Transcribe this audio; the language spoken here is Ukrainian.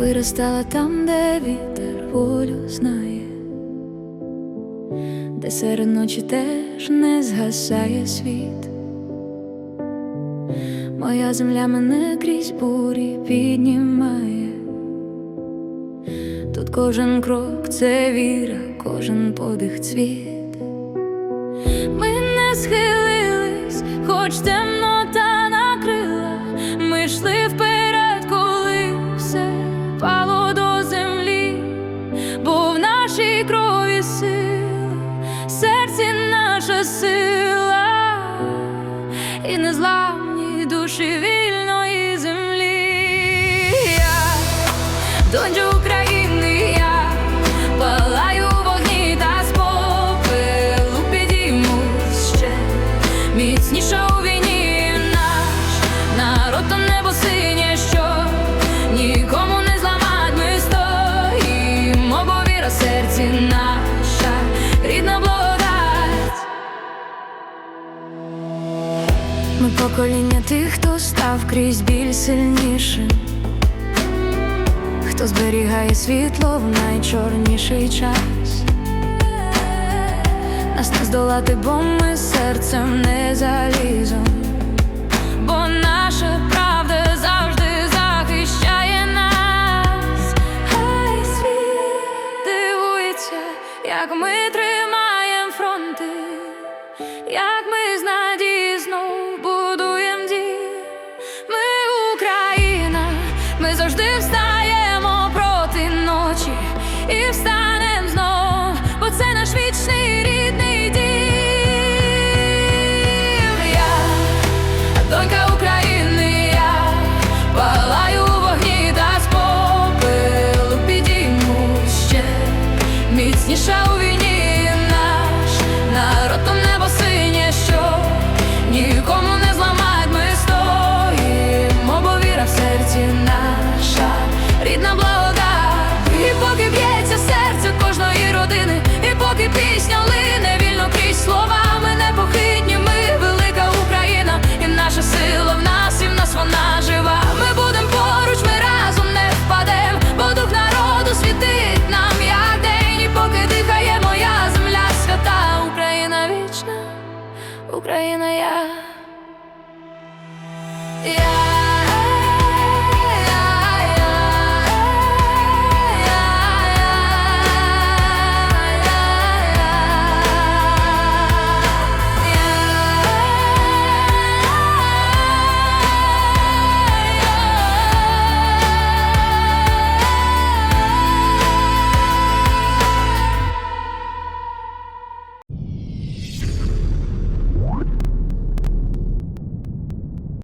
би стала там, де вітер волю знає, де серед ночі теж не згасає світ. Моя земля мене крізь бурі піднімає. Тут кожен крок це віра, кожен подих цвіт. Ми не схилились, хоч темнота сила і незламні душі вільної землі. Я донька покоління тих, хто став крізь біль сильнішим, хто зберігає світло в найчорніший час. Нас не здолати, бо ми серцем не